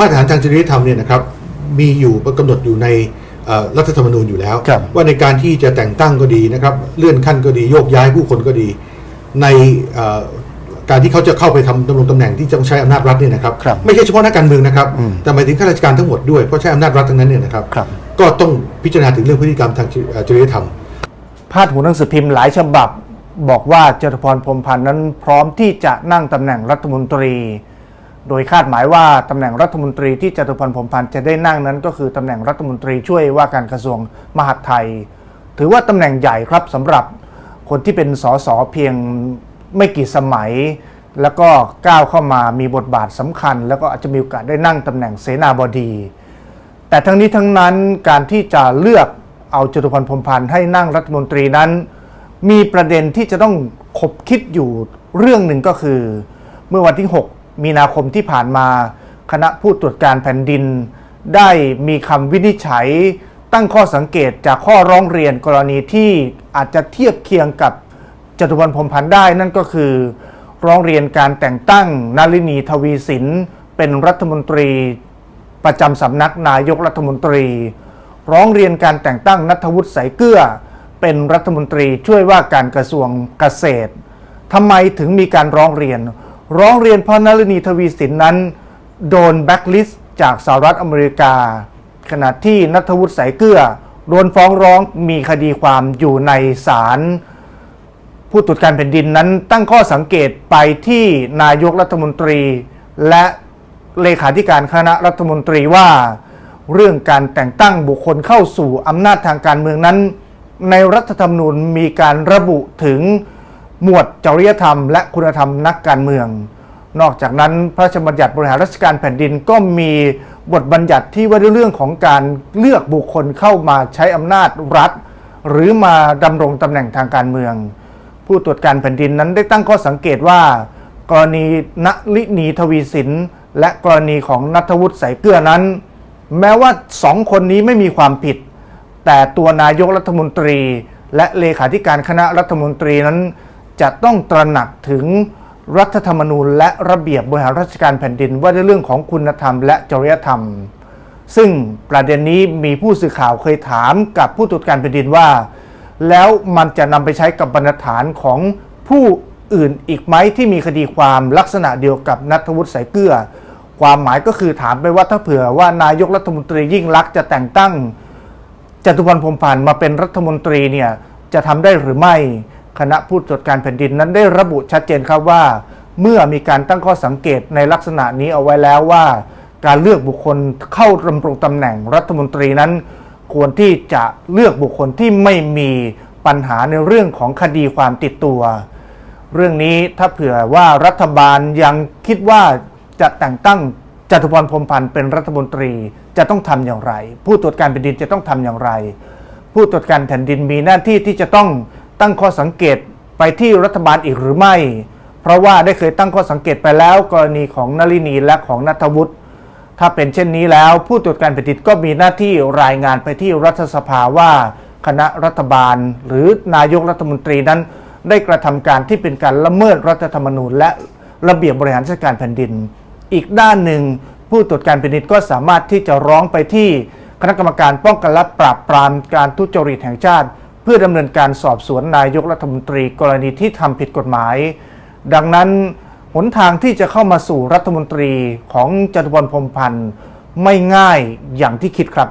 มาตรฐานทางจริยธรรมเนี่ยนะครับมีอยู่กำหนดอยู่ในเอ่อรัฐธรรมนูญอยู่แล้วครับว่าในการที่จะแต่งตั้งก็ดีนะครับ เลื่อนขั้นก็ดีโยกย้ายผู้คนก็ดี ในเอ่อการที่เขาจะเข้าไปทำดำรงตำแหน่งที่ต้องใช้อำนาจรัฐเนี่ยนะครับครับไม่ใช่เฉพาะนักการเมืองนะครับอืมแต่หมายถึงข้าราชการทั้งหมดด้วยเพราะใช้อำนาจรัฐทั้งนั้นเนี่ยนะครับครับก็ต้องพิจารณาถึงเรื่องพฤติกรรมทางจริเอ่อจริยธรรม พาดหัวหนังสือพิมพ์หลายฉบับ บอกว่าจตุพรพรหมพันธ์นั้นพร้อมที่จะนั่งตำแหน่งรัฐมนตรี โดยคาดหมายว่าตำแหน่งรัฐมนตรีที่จตุพรพรมพันธ์จะได้นั่งนั้น ก็คือตำแหน่งรัฐมนตรีช่วยว่าการกระทรวงมหาดไทย ถือว่าตำแหน่งใหญ่ครับสำหรับคนที่เป็นสสเพียงไม่กี่สมัย แล้วก็ก้าวเข้ามามีบทบาทสำคัญ แล้วก็อาจจะมีโอกาสได้นั่งตำแหน่งเสนาบดี แต่ทั้งนี้ทั้งนั้นการที่จะเลือกเอาจตุพรพรมพันธ์ให้นั่งรัฐมนตรีนั้น มีประเด็นที่จะต้องคบคิดอยู่เรื่องหนึ่งก็คือ เมื่อวันที่ 6 มีนาคมที่ผ่านมา คณะผู้ตรวจการแผ่นดิน ได้มีคำวินิจฉัย ตั้งข้อสังเกตจากข้อร้องเรียนกรณีที่อาจจะเทียบเคียงกับจตุพรพรมพันธ์ได้นั่นก็คือ ร้องเรียนการแต่งตั้งนารินีทวีสินเป็นรัฐมนตรีประจำสำนักนายกรัฐมนตรี ร้องเรียนการแต่งตั้งนัทวุฒิสายเกลือ เป็นรัฐมนตรีช่วยว่าการกระทรวงเกษตรทำไมถึงมีการร้องเรียน ร้องเรียนพระนลินีทวีสินนั้น โดนแบ็กลิสต์จากสหรัฐอเมริกา ขณะที่นัทวุฒิสายเกลือโดนฟ้องร้องมีคดีความอยู่ในศาลผู้ตรวจการแผ่นดินนั้นตั้งข้อสังเกตไปที่นายกรัฐมนตรี และเลขาธิการคณะรัฐมนตรีว่า เรื่องการแต่งตั้งบุคคลเข้าสู่อำนาจทางการเมืองนั้น ในรัฐธรรมนูญมีการระบุถึง หมวดจริยธรรมและคุณธรรมนักการเมือง นอกจากนั้นพระราชบัญญัติบริหารราชการแผ่นดินก็มีบทบัญญัติที่ว่าด้วยเรื่องของการเลือกบุคคลเข้ามาใช้อำนาจรัฐ หรือมาดำรงตำแหน่งทางการเมือง ผู้ตรวจการแผ่นดินนั้นได้ตั้งข้อสังเกตว่า กรณีณลินีทวีสินและกรณีของนัทวุฒิสายเกลือนั้น แม้ว่าสองคนนี้ไม่มีความผิด แต่ตัวนายกรัฐมนตรี และเลขาธิการคณะรัฐมนตรีนั้น จะต้องตระหนักถึงรัฐธรรมนูญ และระเบียบบริหารราชการแผ่นดินว่าด้วยเรื่องของคุณธรรมและจริยธรรม ซึ่งประเด็นนี้มีผู้สื่อข่าวเคยถามกับผู้ตรวจการแผ่นดินว่า แล้วมันจะนำไปใช้กับบรรทัดฐานของผู้อื่นอีกไหมที่มีคดีความลักษณะเดียวกับนัทวุฒิสายเกลือ ความหมายก็คือถามไปว่าถ้าเผื่อว่านายกรัฐมนตรียิ่งลักษณ์จะแต่งตั้งจตุพรพรมพันธ์มาเป็นรัฐมนตรีเนี่ยจะทำได้หรือไม่ คณะผู้ตรวจการแผ่นดินนั้นได้ระบุชัดเจนครับว่า เมื่อมีการตั้งข้อสังเกตในลักษณะนี้เอาไว้แล้วว่า การเลือกบุคคลเข้าดำรงตำแหน่งรัฐมนตรีนั้น ควรที่จะเลือกบุคคลที่ไม่มีปัญหาในเรื่องของคดีความติดตัว เรื่องนี้ถ้าเผื่อว่ารัฐบาลยังคิดว่าจะแต่งตั้งจตุพรพรมพันธ์เป็นรัฐมนตรีจะต้องทำอย่างไร ผู้ตรวจการแผ่นดินจะต้องทำอย่างไร ผู้ตรวจการแผ่นดินมีหน้าที่ที่จะต้อง ตั้งข้อสังเกตไปที่รัฐบาลอีกหรือไม่ เพราะว่าได้เคยตั้งข้อสังเกตไปแล้ว กรณีของนลินีและของนัทวุฒิถ้าเป็นเช่นนี้แล้ว ผู้ตรวจการแผ่นดินก็มีหน้าที่รายงานไปที่รัฐสภาว่า คณะรัฐบาล หรือนายกรัฐมนตรีนั้น ได้กระทำการที่เป็นการละเมิดรัฐธรรมนูญ และระเบียบบริหารราชการแผ่นดิน อีกด้านหนึ่ง ผู้ตรวจการแผ่นดินก็สามารถที่จะร้องไปที่คณะกรรมการป้องกันและปราบปรามการทุจริตแห่งชาติ เพื่อดำเนินการสอบสวนนายกรัฐมนตรีกรณีที่ทำผิดกฎหมาย ดังนั้นหนทางที่จะเข้ามาสู่รัฐมนตรีของจตุพรพรมพันธ์ไม่ง่ายอย่างที่คิดครับ